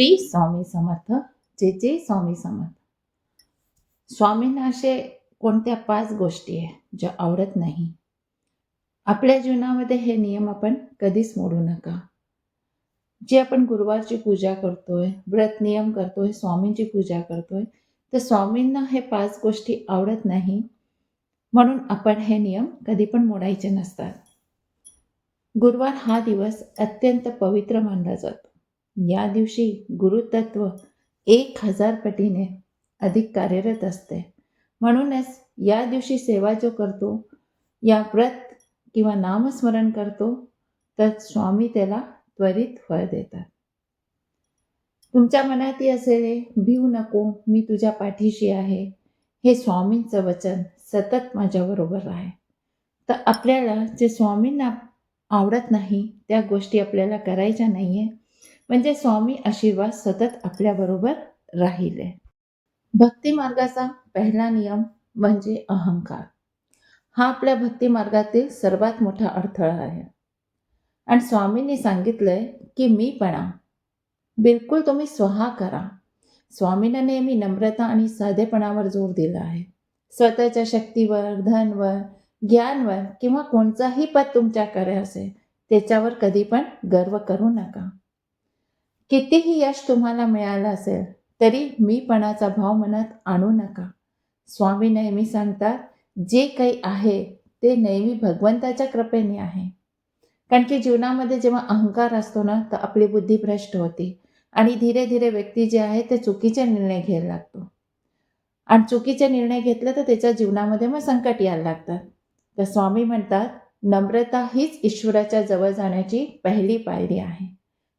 श्री स्वामी समर्थ जे जे स्वामी समर्थ. स्वामींना असे कोणत्या पाच गोष्टी आहे ज्या आवडत नाही? आपल्या जीवनामध्ये हे नियम आपण कधीच मोडू नका. जे आपण गुरुवारची पूजा करतोय व्रत नियम करतोय स्वामींची पूजा करतोय तर स्वामींना हे पाच गोष्टी आवडत नाही म्हणून आपण हे नियम कधी पण मोडायचे नसतात. गुरुवार हा दिवस अत्यंत पवित्र मानला जातो. या दिवशी गुरुतत्व एक हजार पटीने अधिक कार्यरत असते. म्हणूनच या दिवशी सेवा जो करतो या व्रत किंवा नामस्मरण करतो तर स्वामी त्याला त्वरित फळ देतात. तुमच्या मनातही असलेले भिऊ नको मी तुझ्या पाठीशी आहे. हे स्वामींचं वचन सतत माझ्याबरोबर आहे. तर आपल्याला जे स्वामींना आवडत नाही त्या गोष्टी आपल्याला करायच्या नाही आहे म्हणजे स्वामी आशीर्वाद सतत आपल्याबरोबर राहिले. भक्ती मार्गाचा पहिला नियम म्हणजे अहंकार. हा आपल्या भक्ती मार्गातील सर्वात मोठा अडथळा आहे. आणि स्वामींनी सांगितलंय की मी पणा बिलकुल तुम्ही स्वहा करा. स्वामीनं नेहमी नम्रता आणि साधेपणावर जोर दिला आहे. स्वतःच्या शक्तीवर धनवर ज्ञानवर किंवा कोणताही पद तुमच्याकडे असेल त्याच्यावर कधी पण गर्व करू नका. कितीही यश तुम्हाला मिळालं असेल तरी मीपणाचा भाव मनात आणू नका. स्वामी नेहमी सांगतात जे काही आहे ते नेहमी भगवंताच्या कृपेने आहे. कारण की जीवनामध्ये जेव्हा अहंकार असतो ना तर आपली बुद्धी भ्रष्ट होते. आणि धीरे धीरे व्यक्ती जे आहे ते चुकीचे निर्णय घ्यायला लागतो. आणि चुकीचे निर्णय घेतले तर त्याच्या जीवनामध्ये मग संकट यायला लागतात. तर स्वामी म्हणतात नम्रता हीच ईश्वराच्या जवळ जाण्याची पहिली पायरी आहे.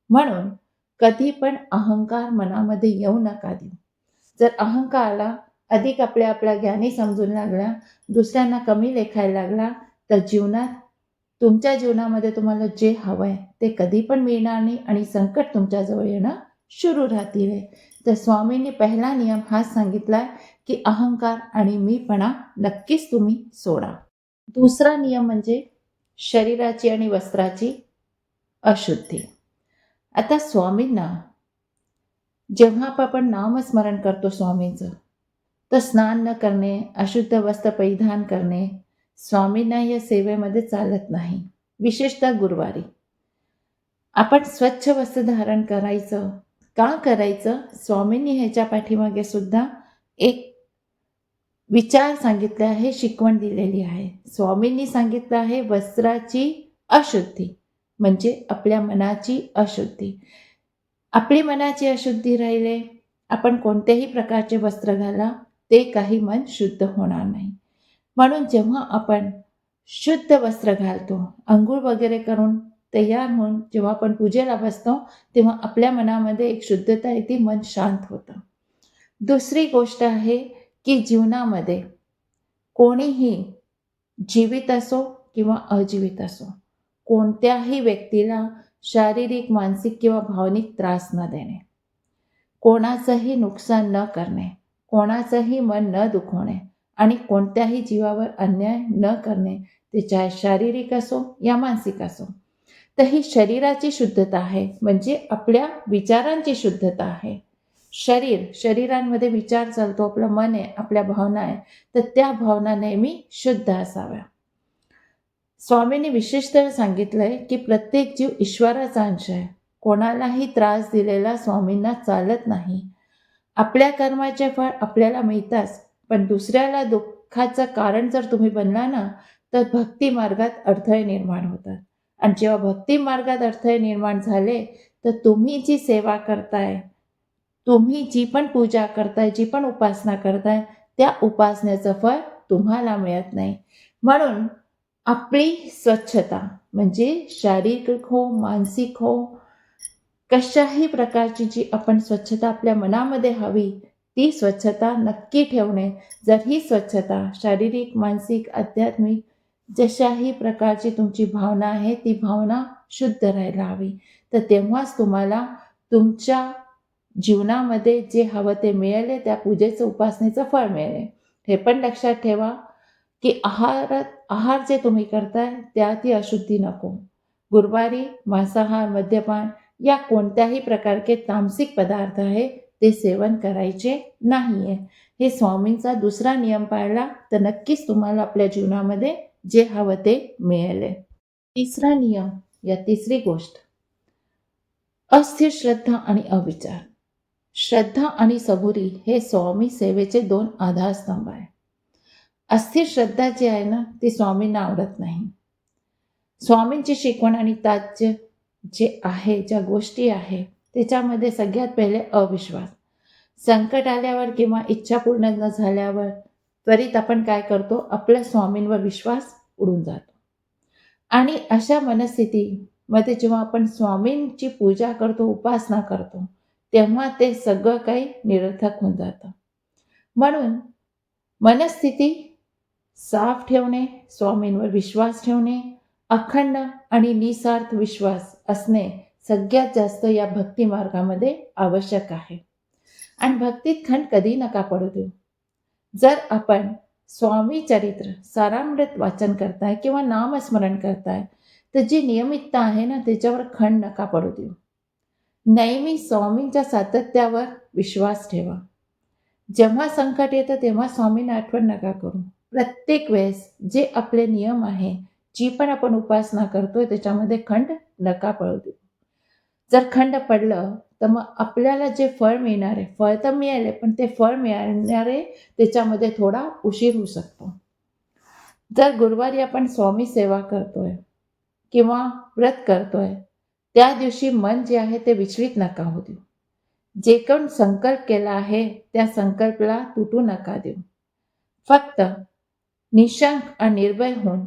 म्हणून कधी पण अहंकार मनामध्ये येऊ नका देऊ. जर अहंकाराला अधिक आपल्या आपल्या ज्ञानी समजून लागला दुसऱ्यांना कमी लेखायला लागला तर जीवनात तुमच्या जीवनामध्ये तुम्हाला जे हवं आहे ते कधी पण मिळणार नाही आणि संकट तुमच्याजवळ येणं सुरू राहतील. तर स्वामींनी पहिला नियम हाच सांगितला की अहंकार आणि मीपणा नक्कीच तुम्ही सोडा. दुसरा नियम म्हणजे शरीराची आणि वस्त्राची अशुद्धी. आता स्वामींना जेव्हा आपण नामस्मरण करतो स्वामींचं तर स्नान न करणे अशुद्ध वस्त्र परिधान करणे स्वामींना या सेवेमध्ये चालत नाही विशेषतः गुरुवारी. आपण स्वच्छ वस्त्र धारण करायचं का करायचं? स्वामींनी ह्याच्या पाठीमागे सुद्धा एक विचार सांगितले आहे शिकवण दिलेली आहे. स्वामींनी सांगितलं आहे वस्त्राची अशुद्धी. म्हणजे आपल्या मनाची अशुद्धी. आपली मनाची अशुद्धी राहिले आपण कोणत्याही प्रकारचे वस्त्र घाला ते काही मन शुद्ध होणार नाही. म्हणून जेव्हा आपण शुद्ध वस्त्र घालतो अंघोळ वगैरे करून तयार होऊन जेव्हा आपण पूजेला बसतो तेव्हा आपल्या मनामध्ये एक शुद्धता येते मन शांत होतं. दुसरी गोष्ट आहे की जीवनामध्ये कोणीही जीवित असो किंवा अजीवित असो कोणत्याही व्यक्तीला शारीरिक मानसिक किंवा भावनिक त्रास न देणे. कोणाचंही नुकसान न करणे. कोणाचंही मन न दुखवणे. आणि कोणत्याही जीवावर अन्याय न करणे. ते चाहे शारीरिक असो या मानसिक असो. तर ही शरीराची शुद्धता आहे. म्हणजे आपल्या विचारांची शुद्धता आहे. शरीर शरीरांमध्ये विचार चालतो. आपलं मन आहे आपल्या भावना आहे. तर त्या भावना नेहमी शुद्ध असाव्या. स्वामींनी विशेषतः सांगितलं आहे की प्रत्येक जीव ईश्वराचा अंश आहे. कोणालाही त्रास दिलेला स्वामींना चालत नाही. आपल्या कर्माचे फळ आपल्याला मिळताच पण दुसऱ्याला दुःखाचं कारण जर तुम्ही बनला ना तर भक्ती मार्गात अडथळे निर्माण होतात. आणि जेव्हा भक्ती मार्गात अडथळे निर्माण झाले तर तुम्ही जी सेवा करताय तुम्ही जी पण पूजा करताय जी पण उपासना करताय त्या उपासनेचं फळ तुम्हाला मिळत नाही. म्हणून आपली स्वच्छता म्हणजे शारीरिक हो मानसिक हो कशाही प्रकारची जी आपण स्वच्छता आपल्या मनामध्ये हवी ती स्वच्छता नक्की ठेवणे. जर ही स्वच्छता शारीरिक मानसिक आध्यात्मिक जशाही प्रकारची तुमची भावना आहे ती भावना शुद्ध राहायला हवी. तर तेव्हाच तुम्हाला तुमच्या जीवनामध्ये जे हवं ते मिळेल त्या पूजेचं उपासनेचं फळ मिळेल. हे पण लक्षात ठेवा. की आहारात आहार जे तुम्ही करताय त्यात ती अशुद्धी नको. गुरुवारी मांसाहार मद्यपान या कोणत्याही प्रकारचे तामसिक पदार्थ आहे ते सेवन करायचे नाही आहे हे स्वामींचा दुसरा नियम पाळला तर नक्कीच तुम्हाला आपल्या जीवनामध्ये जे हवं ते मिळेल. आहे. तिसरा नियम या तिसरी गोष्ट. अस्थिर श्रद्धा आणि अविचार. श्रद्धा आणि सबुरी हे स्वामी सेवेचे दोन आधारस्तंभ आहे अस्थिर श्रद्धा जी आहे ना ती स्वामींना आवडत नाही. स्वामींची शिकवण आणि ताज्य जे आहे ज्या गोष्टी आहे त्याच्यामध्ये सगळ्यात पहिले अविश्वास. संकट आल्यावर किंवा इच्छा पूर्ण न झाल्यावर त्वरित आपण काय करतो? आपल्या स्वामींवर विश्वास उडून जातो. आणि अशा मनस्थितीमध्ये जेव्हा आपण स्वामींची पूजा करतो उपासना करतो तेव्हा ते सगळं काही निरर्थक होऊन जातं. म्हणून मनस्थिती साफ ठेवणे स्वामींवर विश्वास ठेवणे अखंड आणि निस्वार्थ विश्वास असणे सगळ्यात जास्त या भक्ती मार्गामध्ये आवश्यक आहे. आणि भक्तीत खंड कधी नका पडू देऊ. जर आपण स्वामी चरित्र सारामृत वाचन करताय किंवा नामस्मरण करताय तर जी नियमितता आहे ना त्याच्यावर खंड नका पडू देऊ. नेहमी स्वामींच्या सातत्यावर विश्वास ठेवा. जेव्हा संकट येतं तेव्हा स्वामींना आठवण नका करू. प्रत्येक वेळेस जे आपले नियम आहे जी पण आपण उपासना करतोय त्याच्यामध्ये खंड नका पडू देऊ. जर खंड पडलं तर मग आपल्याला जे फळ मिळणार आहे फळ तर मिळाले पण ते फळ मिळणारे त्याच्यामध्ये थोडा उशीर होऊ शकतो. जर गुरुवारी आपण स्वामी सेवा करतोय किंवा व्रत करतोय त्या दिवशी मन जे आहे ते विचलित नका होऊ देऊ. जे कोण संकल्प केला आहे त्या संकल्पला तुटू नका देऊ. फक्त निशंक आणि निर्भय होऊन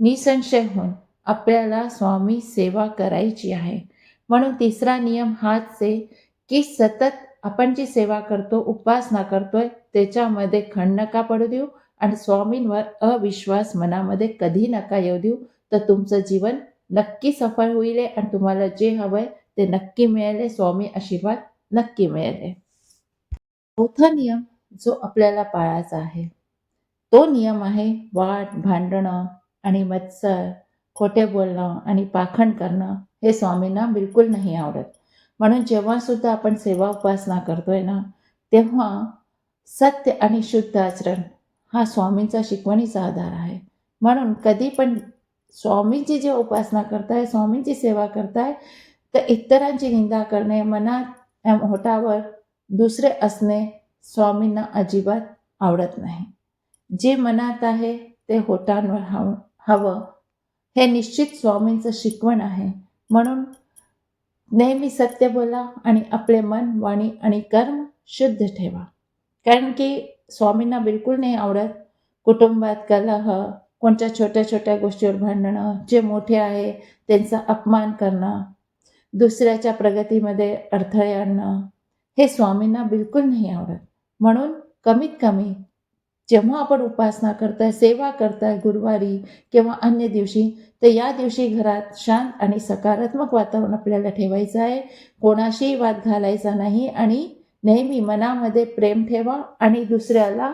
निसंशय होऊन आपल्याला स्वामी सेवा करायची आहे. म्हणून तिसरा नियम हाच आहे की सतत आपण जी सेवा करतो उपासना करतोय त्याच्यामध्ये खंड नका पडू देऊ आणि स्वामींवर अविश्वास मनामध्ये कधी नका येऊ देऊ. तर तुमचं जीवन नक्की सफळ होईल आणि तुम्हाला जे हवंय ते नक्की मिळेल. स्वामी आशीर्वाद नक्की मिळेल. चौथा नियम जो आपल्याला पाळायचा आहे. तो नियम आहे वाट भांडणं आणि मत्सर खोटे बोलणं आणि पाखण करणं हे स्वामींना बिलकुल नाही आवडत. म्हणून जेव्हासुद्धा आपण सेवा उपासना करतोय ना तेव्हा सत्य आणि शुद्ध आचरण हा स्वामींचा शिकवणीचा आधार आहे. म्हणून कधी पण स्वामींची जे उपासना करताय स्वामींची सेवा करताय तर इतरांची निंदा करणे मनात होटावर दुसरे असणे स्वामींना अजिबात आवडत नाही. जे मनात आहे ते होटांवर हव हवं. हे निश्चित स्वामींचं शिकवण आहे. म्हणून नेहमी सत्य बोला आणि आपले मन वाणी आणि कर्म शुद्ध ठेवा. कारण की स्वामींना बिलकुल नाही आवडत कुटुंबात कलह कोणत्या छोट्या छोट्या गोष्टीवर भांडणं जे मोठे आहे त्यांचा अपमान करणं दुसऱ्याच्या प्रगतीमध्ये अडथळे आणणं हे स्वामींना बिलकुल नाही आवडत. म्हणून कमीत कमी जेव्हा आपण उपासना करताय सेवा करताय गुरुवारी किंवा अन्य दिवशी तर या दिवशी घरात शांत आणि सकारात्मक वातावरण आपल्याला ठेवायचं आहे. कोणाशीही वाद घालायचा नाही आणि नेहमी मनामध्ये प्रेम ठेवा आणि दुसऱ्याला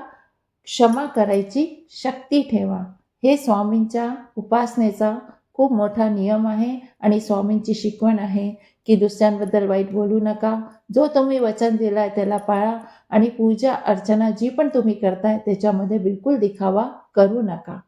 क्षमा करायची शक्ती ठेवा. हे स्वामींच्या उपासनेचा खूप मोठा नियम आहे आणि स्वामींची शिकवण आहे. की दुसऱ्यांबद्दल वाईट बोलू नका. जो तुम्ही वचन दिलाय त्याला पाळा आणि पूजा अर्चना जी पण तुम्ही करताय त्याच्यामध्ये बिलकुल दिखावा करू नका.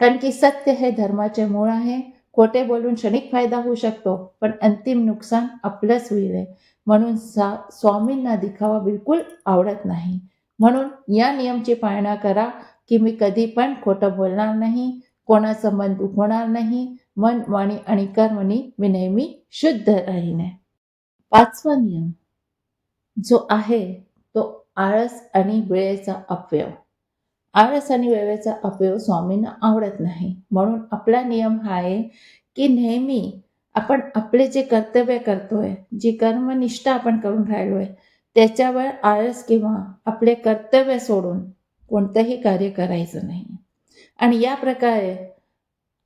कारण की सत्य हे धर्माचे मूळ आहे. खोटे बोलून क्षणिक फायदा होऊ शकतो पण अंतिम नुकसान आपलंच होईल म्हणून सा स्वामींना दिखावा बिलकुल आवडत नाही. म्हणून या नियमची पाळणा करा की मी कधी पण खोटं बोलणार नाही कोणाचं मन दुखवणार नाही मन वाणी आणि कर्मणी मी नेहमी शुद्ध राहीने. पाचवा नियम. जो आहे तो आळस आणि वेळेचा अपव्यव आळस आणि वेळेचा अपव्यव स्वामींना आवडत नाही. म्हणून आपला नियम हा आहे की नेहमी आपण आपले जे कर्तव्य करतोय जी कर्मनिष्ठा आपण करून राहिलोय त्याच्यावर आळस किंवा आपले कर्तव्य सोडून कोणतंही कार्य करायचं नाही. आणि या प्रकारे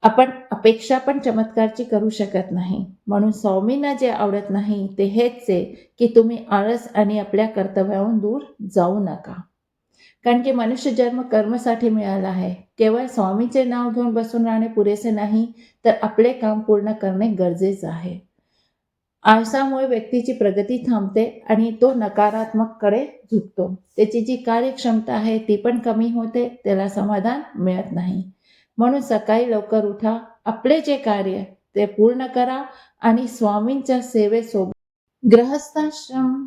आपण अपेक्षा पण चमत्कारची करू शकत नाही. म्हणून स्वामींना जे आवडत नाही ते हेच आहे की तुम्ही आळस आणि आपल्या कर्तव्याहून दूर जाऊ नका. कारण की मनुष्य जन्म कर्मासाठी मिळाला आहे. केवळ स्वामीचे नाव घेऊन बसून राहणे पुरेसे नाही तर आपले काम पूर्ण करणे गरजेचं आहे. आळसामुळे व्यक्तीची प्रगती थांबते आणि तो नकारात्मककडे झुकतो. त्याची जी कार्यक्षमता आहे ती पण कमी होते त्याला समाधान मिळत नाही. म्हणून सकाळी लवकर उठा. आपले जे कार्य ते पूर्ण करा आणि स्वामींच्या सेवेसोबत ग्रहस्थाश्रम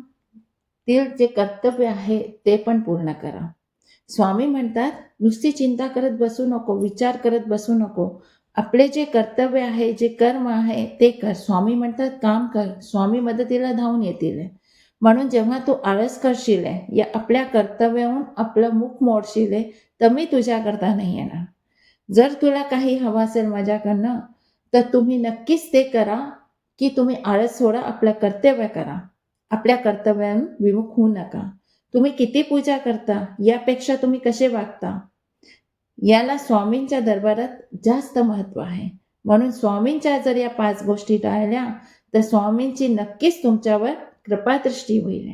तील जे कर्तव्य आहे ते पण पूर्ण करा. स्वामी म्हणतात नुसती चिंता करत बसू नको विचार करत बसू नको. आपले जे कर्तव्य आहे जे कर्म आहे ते कर. स्वामी म्हणतात काम कर. स्वामी मदतीला धावून येतील. म्हणून जेव्हा तू आळस करशील या आपल्या कर्तव्याहून आपलं मुख मोडशील तर मी तुझ्याकरता नाही येणार. जर तुला काही हवं असेल माझ्याकडनं तर तुम्ही नक्कीच ते करा की तुम्ही आळस सोडा आपलं कर्तव्य करा. आपल्या कर्तव्याहून विमुख होऊ नका. तुम्ही किती पूजा करता यापेक्षा तुम्ही कसे वागता? याला स्वामींच्या दरबारात जास्त महत्त्व आहे. म्हणून स्वामींच्या जर या पाच गोष्टी टाळल्या तर स्वामींची नक्कीच तुमच्यावर कृपादृष्टी होईल.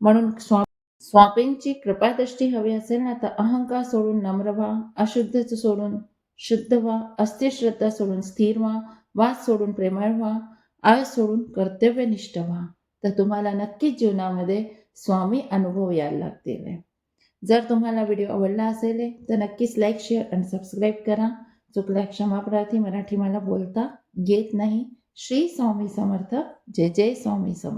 म्हणून स्वा स्वामींची कृपादृष्टी हवी असेल ना तर अहंकार सोडून नम्र व्हा अशुद्धच सोडून शुद्ध व्हा अस्थिश्रद्धा सोडून स्थिर व्हा वाद सोडून प्रेमळ व्हा आय सोडून कर्तव्यनिष्ठ व्हा. तर तुम्हाला नक्कीच जीवनामध्ये स्वामी अनुभव यायला लागतील. जर तुम्हाला व्हिडिओ आवडला असेल तर नक्कीच लाईक शेअर आणि सबस्क्राईब करा. चुकल्या क्षमाप्रार्थी मराठी मला बोलता येत नाही. श्री स्वामी समर्थ. जय जय स्वामी समर्थ.